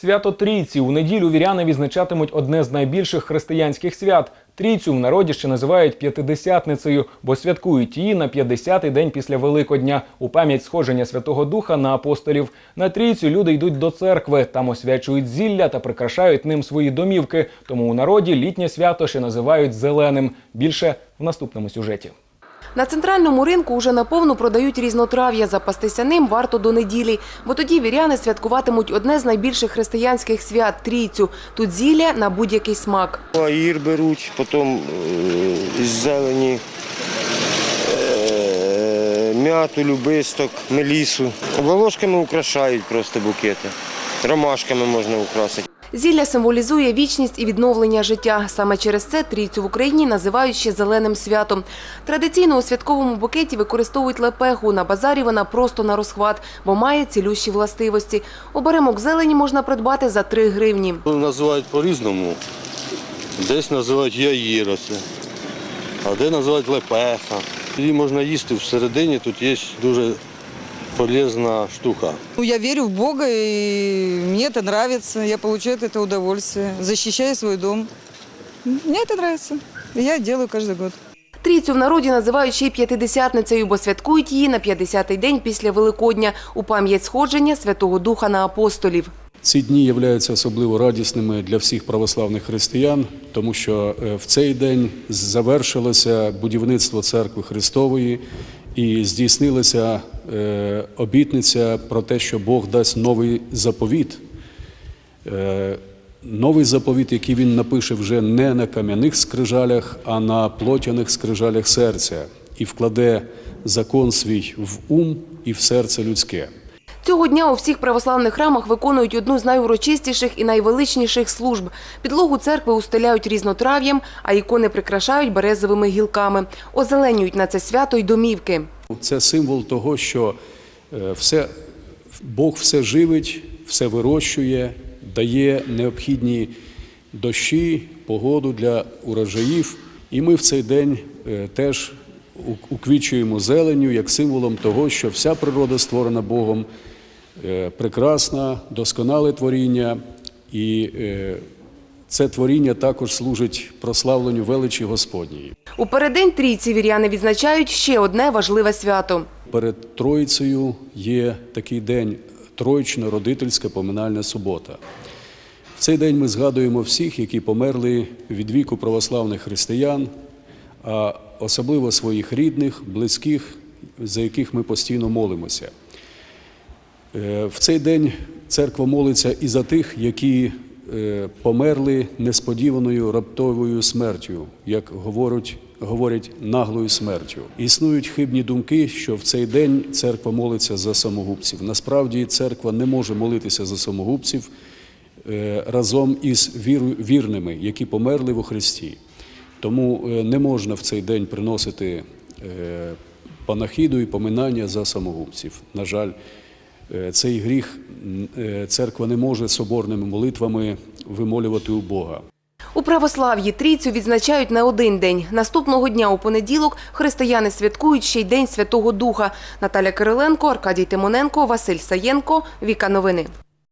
Свято Трійці у неділю віряни відзначатимуть одне з найбільших християнських свят. Трійцю в народі ще називають п'ятидесятницею, бо святкують її на 50-й день після Великодня у пам'ять сходження Святого Духа на апостолів. На трійцю люди йдуть до церкви, там освячують зілля та прикрашають ним свої домівки. Тому у народі літнє свято ще називають зеленим. Більше в наступному сюжеті. На центральному ринку уже наповну продають різнотрав'я. Запастися ним варто до неділі, бо тоді віряни святкуватимуть одне з найбільших християнських свят трійцю. Тут зілля на будь-який смак. Аїр беруть, потім е, зелені е, м'яту, любисток, мелісу. Волошками украшають просто букети. Ромашками можна украсити. Зілля символізує вічність і відновлення життя. Саме через це трійцю в Україні називають ще зеленим святом. Традиційно у святковому букеті використовують лепеху. На базарі вона просто на розхват, бо має цілющі властивості. Оберемок зелені можна придбати за 3 гривні. Називають по-різному. Десь називають яїра це, а де називають лепеха. Її можна їсти всередині, тут є дуже полезна штука. Ну, я верю в Бога, и мне это нравится. Я получаю от этого удовольствие. Защищаю свой дом. Мне это нравится. И я делаю каждый год. Трійцю в народі називають ще й п'ятидесятницею, бо святкують її на 50-й день після Великодня у пам'ять сходження Святого Духа на апостолів. Ці дні являються особливо радісними для всіх православних християн, тому що е, в цей день завершилося будівництво церкви Христової і здійснилася е, обітниця про те, що Бог дасть новий заповіт. Е, Новий заповіт, який він напише вже не на кам'яних скрижалях, а на плотяних скрижалях серця, і вкладе закон свій в ум і в серце людське. Цього дня у всіх православних храмах виконують одну з найурочистіших і найвеличніших служб. Підлогу церкви устеляють різнотрав'ям, а ікони прикрашають березовими гілками. Озеленюють на це свято й домівки. Це символ того, що е, все, Бог все живить, все вирощує, дає необхідні дощі, погоду для урожаїв. І ми в цей день е, теж уквічуємо зеленю як символом того, що вся природа створена Богом, прекрасна, досконале творіння, і е, це творіння також служить прославленню величі Господньої. У переддень трійці віряни відзначають ще одне важливе свято. Перед Троїцею є такий день Троїчна родительська поминальна субота. В цей день ми згадуємо всіх, які померли від віку православних християн, а особливо своїх рідних, близьких, за яких ми постійно молимося. Е, В цей день церква молиться і за тих, які е, померли несподіваною раптовою смертю, як говорять, говорять наглою смертю. Існують хибні думки, що в цей день церква молиться за самогубців. Насправді церква не може молитися за самогубців е, разом із вірними, які померли во Христі. Тому не можна в цей день приносити панахіду і поминання за самогубців. На жаль, цей гріх е, церква не може соборними молитвами вимолювати у Бога. У православ'ї трійцю відзначають не один день. Наступного дня у понеділок християни святкують ще й День Святого Духа. Наталя Кириленко, Аркадій Тимоненко, Василь Саєнко. Віка Новини.